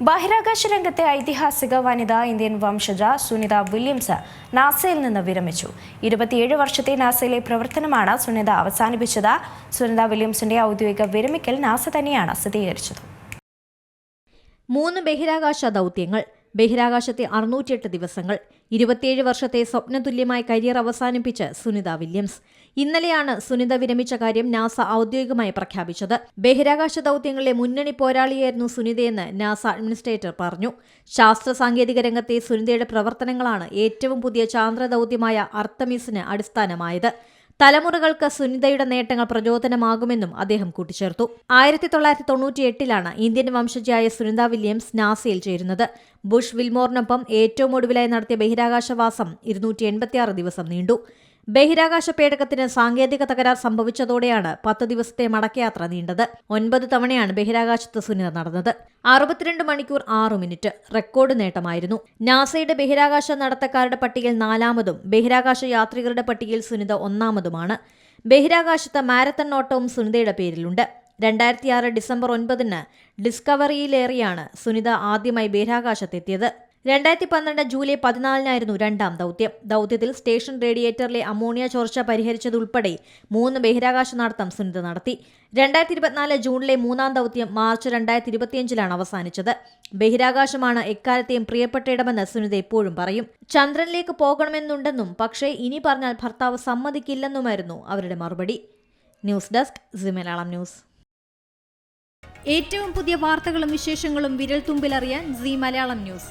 ബഹിരാകാശ രംഗത്തെ ഐതിഹാസിക വനിത ഇന്ത്യൻ വംശജ സുനിത വില്യംസ് നാസയിൽ നിന്ന് വിരമിച്ചു. ഇരുപത്തിയേഴ് വർഷത്തെ നാസയിലെ പ്രവർത്തനമാണ് സുനിത അവസാനിപ്പിച്ചത്. സുനിത വില്യംസിന്റെ ഔദ്യോഗിക വിരമിക്കൽ നാസ തന്നെയാണ് സ്ഥിരീകരിച്ചത്. മൂന്ന് ബഹിരാകാശ ദൗത്യങ്ങൾ ബഹിരാകാശത്തെ അറുന്നൂറ്റിയെട്ട് ദിവസങ്ങൾ ഇരുപത്തിയേഴ് വർഷത്തെ സ്വപ്നതുല്യമായ കരിയർ അവസാനിപ്പിച്ച് സുനിത വില്യംസ്. ഇന്നലെയാണ് സുനിത വിരമിച്ച കാര്യം നാസ ഔദ്യോഗികമായി പ്രഖ്യാപിച്ചത്. ബഹിരാകാശ ദൗത്യങ്ങളിലെ മുന്നണി പോരാളിയായിരുന്നു സുനിതയെന്ന് നാസ അഡ്മിനിസ്ട്രേറ്റർ പറഞ്ഞു. ശാസ്ത്ര സാങ്കേതിക രംഗത്തെ സുനിതയുടെ പ്രവർത്തനങ്ങളാണ് ഏറ്റവും പുതിയ ചാന്ദ്ര ദൗത്യമായ അർത്തമിസിന് അടിസ്ഥാനമായത്. തലമുറകൾക്ക് സുനിതയുടെ നേട്ടങ്ങൾ പ്രചോദനമാകുമെന്നും അദ്ദേഹം കൂട്ടിച്ചേർത്തു. ആയിരത്തി തൊള്ളായിരത്തി തൊണ്ണൂറ്റിയെട്ടിലാണ് ഇന്ത്യൻ വംശജയായ സുനിത വില്യംസ് നാസയിൽ ചേരുന്നത്. ബുഷ് വിൽമോറിനൊപ്പം ഏറ്റവും ഒടുവിലായി നടത്തിയ ബഹിരാകാശവാസം ഇരുന്നൂറ്റി എൺപത്തിയാറ് ദിവസം നീണ്ടു. ബഹിരാകാശ പേടകത്തിന് സാങ്കേതിക തകരാർ സംഭവിച്ചതോടെയാണ് പത്ത് ദിവസത്തെ മടക്കയാത്ര നീണ്ടത്. ഒൻപത് തവണയാണ് ബഹിരാകാശത്ത് സുനിത നടന്നത്. അറുപത്തിരണ്ട് മണിക്കൂർ ആറു മിനിറ്റ്. റെക്കോർഡ് നേട്ടമായിരുന്നു. നാസയുടെ ബഹിരാകാശ നടത്തക്കാരുടെ പട്ടികയിൽ നാലാമതും ബഹിരാകാശ യാത്രികരുടെ പട്ടികയിൽ സുനിത ഒന്നാമതുമാണ്. ബഹിരാകാശത്ത് മാരത്തൺ ഓട്ടവും സുനിതയുടെ പേരിലുണ്ട്. രണ്ടായിരത്തി ആറ് ഡിസംബർ ഒൻപതിന് ഡിസ്കവറിയിലേറിയാണ് സുനിത ആദ്യമായി ബഹിരാകാശത്തെത്തിയത്. രണ്ടായിരത്തി പന്ത്രണ്ട് ജൂലൈ പതിനാലിനായിരുന്നു രണ്ടാം ദൗത്യം. ദൗത്യത്തിൽ സ്റ്റേഷൻ റേഡിയേറ്ററിലെ അമോണിയ ചോർച്ച പരിഹരിച്ചതുൾപ്പെടെ മൂന്ന് ബഹിരാകാശ നടത്തം സുനിത നടത്തി. രണ്ടായിരത്തി ഇരുപത്തിനാല് ജൂണിലെ മൂന്നാം ദൗത്യം മാർച്ച് രണ്ടായിരത്തി ഇരുപത്തിയഞ്ചിലാണ് അവസാനിച്ചത്. ബഹിരാകാശമാണ് എക്കാലത്തെയും പ്രിയപ്പെട്ട ഇടമെന്ന് സുനിത എപ്പോഴും പറയും. ചന്ദ്രനിലേക്ക് പോകണമെന്നുണ്ടെന്നും പക്ഷേ ഇനി പറഞ്ഞാൽ ഭർത്താവ് സമ്മതിക്കില്ലെന്നുമായിരുന്നു അവരുടെ മറുപടി. News desk C Malayalam news. ഏറ്റവും പുതിയ വാർത്തകളും വിശേഷങ്ങളും വിരൽ തുമ്പിലറിയാൻ സി മലയാളം ന്യൂസ്.